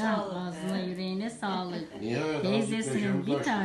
Hocam sağlık. ağzına yüreğine sağlık. Niye? Teyzesinin bir tane.